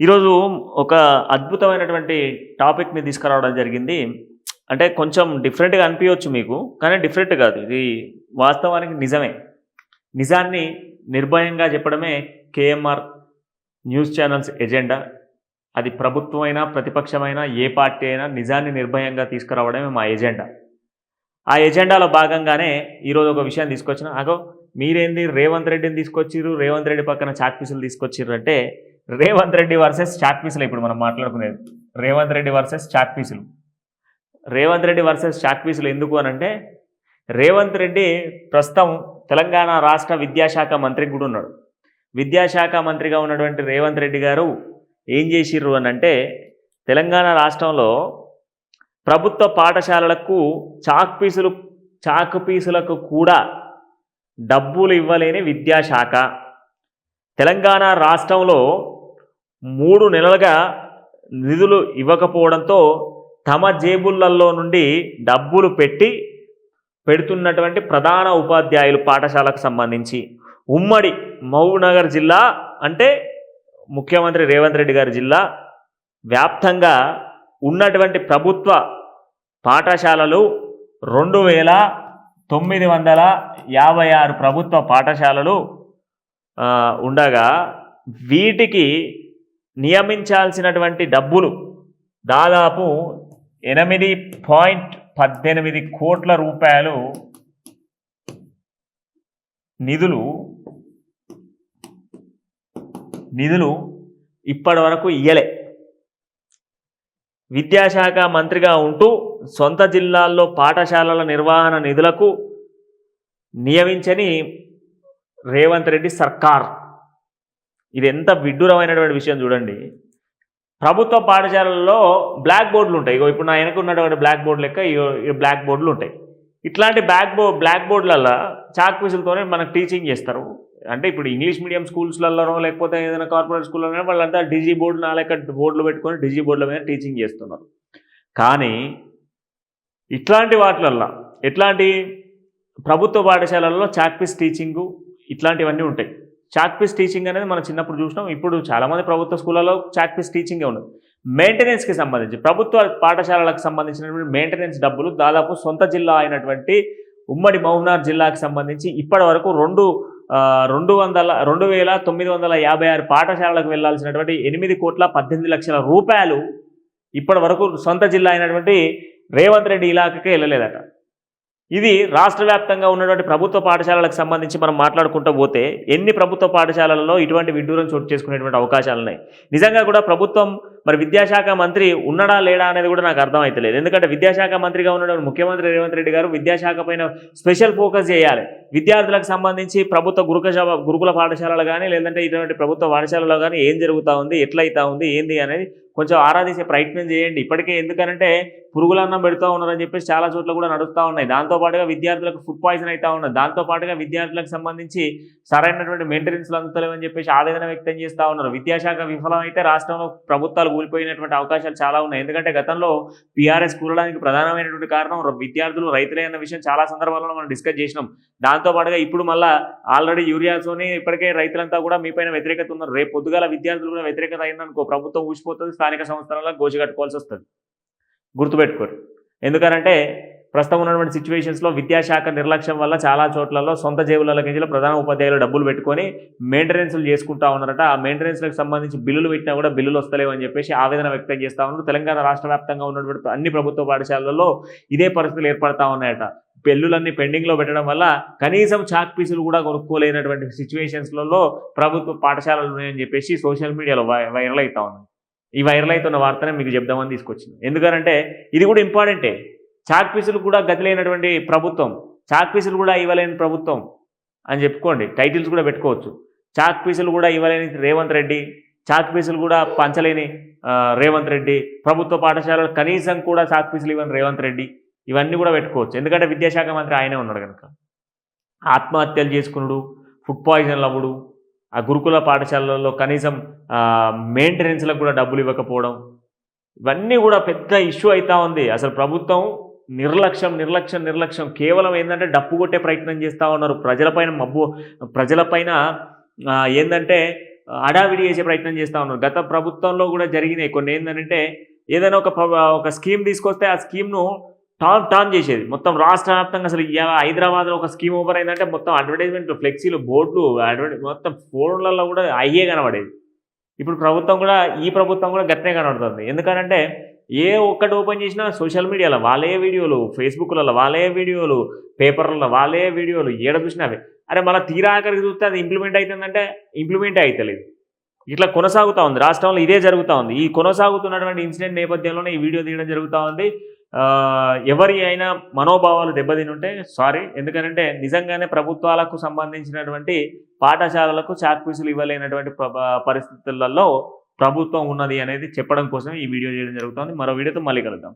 ఈరోజు ఒక అద్భుతమైనటువంటి టాపిక్ని తీసుకురావడం జరిగింది. అంటే కొంచెం డిఫరెంట్గా అనిపించవచ్చు మీకు కానీ డిఫరెంట్ కాదు. ఇది వాస్తవానికి నిజమే. నిజాన్ని నిర్భయంగా చెప్పడమే కేఎంఆర్ న్యూస్ ఛానల్స్ ఎజెండా. అది ప్రభుత్వమైనా ప్రతిపక్షమైనా ఏ పార్టీ అయినా నిజాన్ని నిర్భయంగా తీసుకురావడమే మా ఎజెండా. ఆ ఎజెండాలో భాగంగానే ఈరోజు ఒక విషయం తీసుకొచ్చిన. అగో మీరేంది? రేవంత్ రెడ్డిని తీసుకొచ్చిర్రు రేవంత్ రెడ్డి పక్కన చాక్పీసులు తీసుకొచ్చిర్రు అంటే రేవంత్ రెడ్డి వర్సెస్ చాట్ పీసులు ఇప్పుడు మనం మాట్లాడుకునేది. రేవంత్ రెడ్డి వర్సెస్ చాట్ పీసులు. రేవంత్ రెడ్డి వర్సెస్ చాట్ పీసులు ఎందుకు అనంటే రేవంత్ రెడ్డి ప్రస్తుతం తెలంగాణ రాష్ట్ర విద్యాశాఖ మంత్రి కూడా ఉన్నాడు. విద్యాశాఖ మంత్రిగా ఉన్నటువంటి రేవంత్ రెడ్డి గారు ఏం చేసిర్రు అని అంటే తెలంగాణ రాష్ట్రంలో ప్రభుత్వ పాఠశాలలకు చాక్ పీసులు చాక్ పీసులకు కూడా డబ్బులు ఇవ్వలేని విద్యాశాఖ తెలంగాణ రాష్ట్రంలో మూడు నెలలుగా నిధులు ఇవ్వకపోవడంతో తమ జేబులలో నుండి డబ్బులు పెట్టి పెడుతున్నటువంటి ప్రధాన ఉపాధ్యాయులు పాఠశాలకు సంబంధించి ఉమ్మడి మహబూబ్నగర్ జిల్లా అంటే ముఖ్యమంత్రి రేవంత్ రెడ్డి గారి జిల్లా వ్యాప్తంగా ఉన్నటువంటి ప్రభుత్వ పాఠశాలలు రెండు వేల తొమ్మిది వందల యాభై ఆరు ప్రభుత్వ పాఠశాలలు ఉండగా వీటికి నియమించాల్సినటువంటి డబ్బులు దాదాపు ఎనిమిది పాయింట్ పద్దెనిమిది కోట్ల రూపాయలు నిధులు నిధులు ఇప్పటి వరకు ఇయ్యలే. విద్యాశాఖ మంత్రిగా ఉంటూ సొంత జిల్లాల్లో పాఠశాలల నిర్వహణ నిధులకు నియమించని రేవంత్ రెడ్డి సర్కార్. ఇది ఎంత విడ్డూరమైనటువంటి విషయం చూడండి. ప్రభుత్వ పాఠశాలల్లో బ్లాక్ బోర్డులు ఉంటాయి. ఇగో ఇప్పుడు నా వెనక ఉన్నటువంటి బ్లాక్ బోర్డు లెక్క బ్లాక్ బోర్డులు ఉంటాయి. ఇట్లాంటి బ్లాక్ బో బ్లాక్ బోర్డులలో చాక్ పీసులతోనే మనకు టీచింగ్ చేస్తారు. అంటే ఇప్పుడు ఇంగ్లీష్ మీడియం స్కూల్స్లలో లేకపోతే ఏదైనా కార్పొరేట్ స్కూల్లో వాళ్ళంతా డిజీ బోర్డు నా లెక్క బోర్డులు పెట్టుకొని డిజీ బోర్డుల మీద టీచింగ్ చేస్తున్నారు. కానీ ఇట్లాంటి వాటిలల్లో ఎట్లాంటి ప్రభుత్వ పాఠశాలల్లో చాక్ పీస్ టీచింగు ఇట్లాంటివన్నీ ఉంటాయి. చాక్ పీస్ టీచింగ్ అనేది మనం చిన్నప్పుడు చూసినాం. ఇప్పుడు చాలామంది ప్రభుత్వ స్కూళ్ళలో చాక్ పీస్ టీచింగే ఉండదు. మెయింటెనెన్స్కి సంబంధించి ప్రభుత్వ పాఠశాలలకు సంబంధించినటువంటి మెయింటెనెన్స్ డబ్బులు దాదాపు సొంత జిల్లా అయినటువంటి ఉమ్మడి మహబూబ్నగర్ జిల్లాకు సంబంధించి ఇప్పటి వరకు రెండు రెండు వందల రెండు వేల తొమ్మిది వందల యాభై ఆరు పాఠశాలలకు వెళ్ళాల్సినటువంటి ఎనిమిది కోట్ల పద్దెనిమిది లక్షల రూపాయలు ఇప్పటి వరకు సొంత జిల్లా అయినటువంటి రేవంత్ రెడ్డి ఇలాకకే వెళ్ళలేదట. ఇది రాష్ట్ర వ్యాప్తంగా ఉన్నటువంటి ప్రభుత్వ పాఠశాలలకు సంబంధించి మనం మాట్లాడుకుంటూ పోతే ఎన్ని ప్రభుత్వ పాఠశాలలలో ఇటువంటి విడ్డూరం చోటు చేసుకునేటువంటి అవకాశాలు ఉన్నాయి? నిజంగా కూడా ప్రభుత్వం మరి విద్యాశాఖ మంత్రి ఉన్నాడా లేడా అనేది కూడా నాకు అర్థమైతలేదు. ఎందుకంటే విద్యాశాఖ మంత్రిగా ఉన్నటువంటి ముఖ్యమంత్రి రేవంత్ రెడ్డి గారు విద్యాశాఖ పైన స్పెషల్ ఫోకస్ చేయాలి. విద్యార్థులకు సంబంధించి ప్రభుత్వ గురుకుల గురుకుల పాఠశాలలు కానీ లేదంటే ఇటువంటి ప్రభుత్వ పాఠశాలలో కానీ ఏం జరుగుతూ ఉంది ఎట్లయితా ఉంది ఏంది అనేది కొంచెం ఆరాధించే ప్రయత్నం చేయండి. ఇప్పటికే ఎందుకనంటే పురుగులన్నం పెడుతూ ఉన్నారని చెప్పేసి చాలా చోట్ల కూడా నడుస్తూ ఉన్నాయి. దాంతోపాటుగా విద్యార్థులకు ఫుడ్ పాయిజన్ అవుతా ఉన్నది. దాంతోపాటుగా విద్యార్థులకు సంబంధించి సరైనటువంటి మెయింటెనెన్స్లు అందుతలేవని చెప్పేసి ఆవేదన వ్యక్తం చేస్తూ ఉన్నారు. విద్యాశాఖ విఫలమైతే రాష్ట్రంలో ప్రభుత్వాలు కూలిపోయినటువంటి అవకాశాలు చాలా ఉన్నాయి. ఎందుకంటే గతంలో పీఆర్ఎస్ కూలడానికి ప్రధానమైనటువంటి కారణం విద్యార్థులు రైతులే అన్న విషయం చాలా సందర్భాల్లో మనం డిస్కస్ చేసినాం. దాంతోపాటుగా ఇప్పుడు మళ్ళా ఆల్రెడీ యూరియాతోని ఇప్పటికే రైతులంతా కూడా మీపైన వ్యతిరేకత ఉన్నారు. రేపు పొద్దుగాల విద్యార్థులు కూడా వ్యతిరేకత అయిందనుకో ప్రభుత్వం ఊసిపోతుంది స్థానిక సంస్థలలో గోచి కట్టుకోవాల్సి వస్తుంది. గుర్తుపెట్టుకోరు. ఎందుకనంటే ప్రస్తుతం ఉన్నటువంటి సిచ్యువేషన్స్లో విద్యాశాఖ నిర్లక్ష్యం వల్ల చాలా చోట్లలో సొంత జేబులలో కింద ప్రధాన ఉపాధ్యాయులు డబ్బులు పెట్టుకొని మెయింటెనెన్స్లు చేసుకుంటా ఉన్నారట. ఆ మెయింటెనెన్స్లకు సంబంధించి బిల్లులు పెట్టినా కూడా బిల్లులు వస్తలేవు అని చెప్పేసి ఆవేదన వ్యక్తం చేస్తా ఉన్నారు. తెలంగాణ రాష్ట్ర వ్యాప్తంగా ఉన్నటువంటి అన్ని ప్రభుత్వ పాఠశాలల్లో ఇదే పరిస్థితులు ఏర్పడతా ఉన్నాయట. పెళ్ళులన్నీ పెండింగ్లో పెట్టడం వల్ల కనీసం చాక్ పీసులు కూడా కొనుక్కోలేనటువంటి సిచ్యువేషన్స్లలో ప్రభుత్వ పాఠశాలలు ఉన్నాయని చెప్పేసి సోషల్ మీడియాలో వై- వైరల్ అవుతా ఉన్నాయి. ఈ వైరల్ అవుతున్న వార్తనే మీకు చెప్దామని తీసుకొచ్చింది ఎందుకంటే ఇది కూడా ఇంపార్టెంటే. చాక్పీసులు కూడా గతిలేనటువంటి ప్రభుత్వం. చాక్పీసులు కూడా ఇవ్వలేని ప్రభుత్వం అని చెప్పుకోండి. టైటిల్స్ కూడా పెట్టుకోవచ్చు. చాక్పీసులు కూడా ఇవ్వలేని రేవంత్ రెడ్డి చాక్పీసులు కూడా పంచలేని రేవంత్ రెడ్డి ప్రభుత్వ పాఠశాలలు కనీసం కూడా చాక్పీసులు ఇవ్వని రేవంత్ రెడ్డి ఇవన్నీ కూడా పెట్టుకోవచ్చు. ఎందుకంటే విద్యాశాఖ మంత్రి ఆయనే ఉన్నాడు కనుక. ఆత్మహత్యలు చేసుకున్నాడు ఫుడ్ పాయిజన్లు అవ్వడు ఆ గురుకుల పాఠశాలల్లో కనీసం మెయింటెనెన్స్లకు కూడా డబ్బులు ఇవ్వకపోవడం ఇవన్నీ కూడా పెద్ద ఇష్యూ అవుతా ఉంది. అసలు ప్రభుత్వం నిర్లక్ష్యం నిర్లక్ష్యం నిర్లక్ష్యం. కేవలం ఏంటంటే డప్పు కొట్టే ప్రయత్నం చేస్తూ ఉన్నారు. ప్రజలపైన మబ్బు ప్రజలపైన ఏంటంటే అడావిడి చేసే ప్రయత్నం చేస్తూ ఉన్నారు. గత ప్రభుత్వంలో కూడా జరిగినాయి కొన్ని ఏంటంటే ఏదైనా ఒక ఒక స్కీమ్ తీసుకొస్తే ఆ స్కీమ్ను టాన్ టాన్ చేసేది. మొత్తం రాష్ట్ర వ్యాప్తంగా అసలు హైదరాబాద్లో ఒక స్కీమ్ ఓపెన్ అయిందంటే మొత్తం అడ్వర్టైజ్మెంట్ ఫ్లెక్సీలు బోర్డులు అడ్వర్టైజ్ మొత్తం ఫోన్లలో కూడా అయ్యే కనబడేది. ఇప్పుడు ప్రభుత్వం కూడా ఈ ప్రభుత్వం కూడా గట్టినే కనబడుతుంది. ఎందుకంటే ఏ ఒక్కటి ఓపెన్ చేసినా సోషల్ మీడియాలో వాళ్ళే వీడియోలు ఫేస్బుక్లలో వాళ్ళే వీడియోలు పేపర్లలో వాళ్ళే వీడియోలు ఏడ చూసినవి అరే మళ్ళీ తీరా ఆఖరికి చూస్తే అది ఇంప్లిమెంట్ అవుతుందంటే ఇంప్లిమెంట్ అవుతలేదు ఇట్లా కొనసాగుతూ ఉంది. రాష్ట్రంలో ఇదే జరుగుతూ ఉంది. ఈ కొనసాగుతున్నటువంటి ఇన్సిడెంట్ నేపథ్యంలోనే ఈ వీడియో తీయడం జరుగుతూ ఉంది. ఎవరి అయినా మనోభావాలు దెబ్బతిని ఉంటే సారీ. ఎందుకంటే నిజంగానే ప్రభుత్వాలకు సంబంధించినటువంటి పాఠశాలలకు చాక్ పీసులు ఇవ్వలేనటువంటి పరిస్థితులలో ప్రభుత్వం ఉన్నది అనేది చెప్పడం కోసం ఈ వీడియో చేయడం జరుగుతుంది. మరో వీడియోతో మళ్ళీ కలుద్దాం.